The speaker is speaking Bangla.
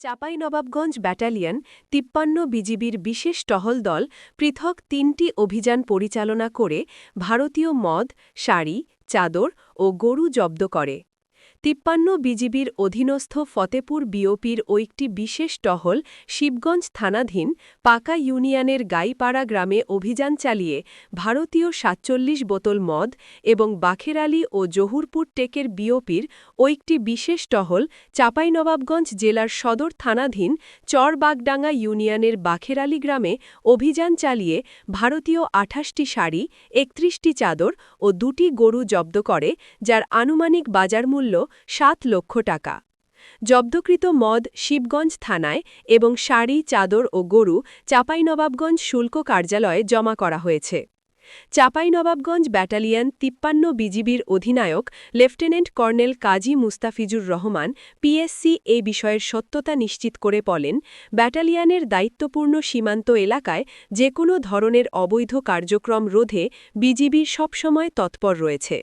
চাঁপাইনবাবগঞ্জ ব্যাটালিয়ন তিপ্পান্ন বিজিবির বিশেষ টহল দল পৃথক তিনটি অভিযান পরিচালনা করে ভারতীয় মদ, শাড়ি, চাদর ও গরু জব্দ করে। তিপ্পান্ন বিজিবির অধীনস্থ ফতেপুর বিওপির ও একটি বিশেষ টহল শিবগঞ্জ থানাধীন পাকা ইউনিয়নের গাইপাড়া গ্রামে অভিযান চালিয়ে ভারতীয় সাতচল্লিশ বোতল মদ এবং বাখেরালি ও জহুরপুর টেকের বিওপির ও একটি বিশেষ টহল চাঁপাইনবাবগঞ্জ জেলার সদর থানাধীন চরবাগডাঙ্গা ইউনিয়নের বাখেরালি গ্রামে অভিযান চালিয়ে ভারতীয় আঠাশটি শাড়ি, একত্রিশটি চাদর ও দুটি গরু জব্দ করে, যার আনুমানিক বাজার মূল্য সাত লক্ষ টাকা। জব্দকৃত মদ শিবগঞ্জ থানায় এবং শাড়ি, চাদর ও গরু চাঁপাইনবাবগঞ্জ শুল্ক কার্যালয়ে জমা করা হয়েছে। চাঁপাইনবাবগঞ্জ ব্যাটালিয়ন তিপ্পান্ন বিজিবির অধিনায়ক lieutenant colonel Kazi Mustafizur Rahman PSC এ বিষয়ের সত্যতা নিশ্চিত করে বলেন, ব্যাটালিয়ানের দায়িত্বপূর্ণ সীমান্ত এলাকায় যে কোনো ধরনের অবৈধ কার্যক্রম রোধে বিজিবি সবসময় তৎপর রয়েছে।